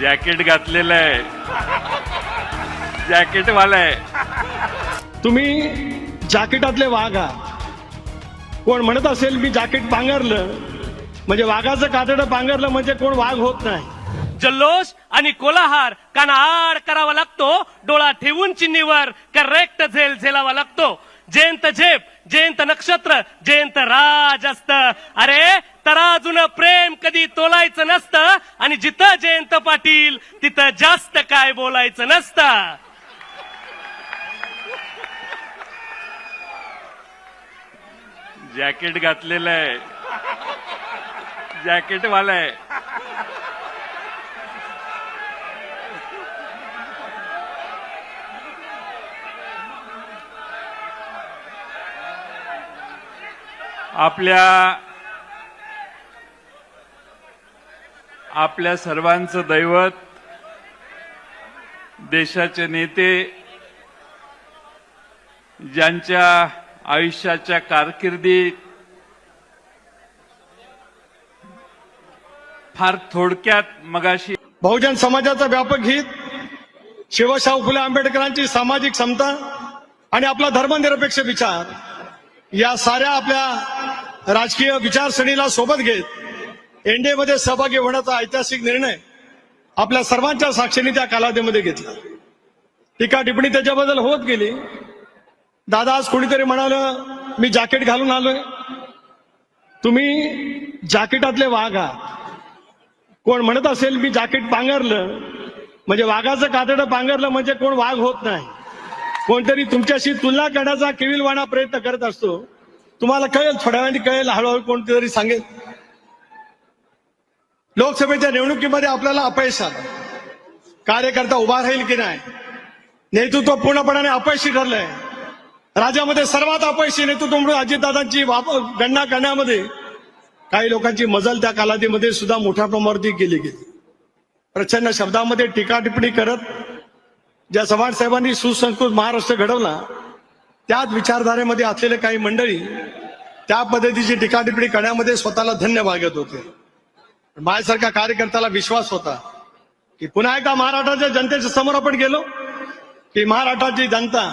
Jacket घातलेलं आहे. Jacket वाला आहे. तुम्ही जॅकेटातले वाघ आहात. कोण म्हणत असेल मी जॅकेट पांघरलं म्हणजे वाघाचं कातडं पांघरलं म्हणजे कोण वाघ होत नाही. जल्लोष आणि कोलाहार काना आड करावा लागतो डोळा ठेवून चिन्नीवर करेक्ट झेल झेलावा लागतो. जयंत झेप जयंत नक्षत्र जयंत राज असत अरे तराजून प्रेम कधी तोलायचं नसतं आणि जिथं जयंत पाटील तिथं जास्त काय बोलायचं नसतं. जॅकेट घातलेलं आहे. जॅकेटवाला आहे. आपल्या आपल्या सर्वांचं दैवत देशाचे नेते ज्यांच्या आयुष्याच्या कारकिर्दीत फार थोडक्यात मगाशी बहुजन समाजाचा व्यापक हित शिवशाहू फुले आंबेडकरांची सामाजिक समता आणि आपला धर्मनिरपेक्ष विचार या साऱ्या आपल्या राजकीय विचारसरणीला सोबत घेत एनडीएमध्ये सहभागी होण्याचा ऐतिहासिक निर्णय आपल्या सर्वांच्या साक्षीने त्या कालावधीमध्ये घेतला. टीका टिप्पणी त्याच्याबद्दल होत गेली. दादा आज कोणीतरी म्हणालं मी जॅकेट घालून आलोय. तुम्ही जॅकेटातले वाघ आहात. कोण म्हणत असेल मी जॅकेट पांघरलं. म्हणजे वाघाचं कातडं पांघरलं म्हणजे कोण वाघ होत नाही. कोणतरी तुमच्याशी तुलना करण्याचा केविलवाणा प्रयत्न करत असतो. तुम्हाला कळेल थोड्या वेळाने कळेल हळूहळू कोणतरी सांगेल. लोकसभेच्या निवडणुकीमध्ये आपल्याला अपयश आलं. कार्यकर्ता उभा राहील की नाही? नेतृत्व पूर्णपणाने अपयशी ठरलंय. राज्यामध्ये सर्वात अपयशी नेतृत्व म्हणून अजितदादांची वाप- गणना करण्यामध्ये काही लोकांची मजल त्या कालावधीमध्ये सुद्धा मोठ्या प्रमाणावरती केली गेली. प्रचंड शब्दामध्ये टीका टिप्पणी करत ज्या चव्हाण साहेबांनी सुसंस्कृत महाराष्ट्र घडवला त्याच विचारधारेमध्ये असलेले काही मंडळी त्या पद्धतीची टीका टिप्पणी करण्यामध्ये स्वतःला धन्य भागत होते. माझ्यासारख्या कार्यकर्त्याला विश्वास होता की पुन्हा एकदा महाराष्ट्राच्या जनतेच्या समोर आपण गेलो की महाराष्ट्राची जनता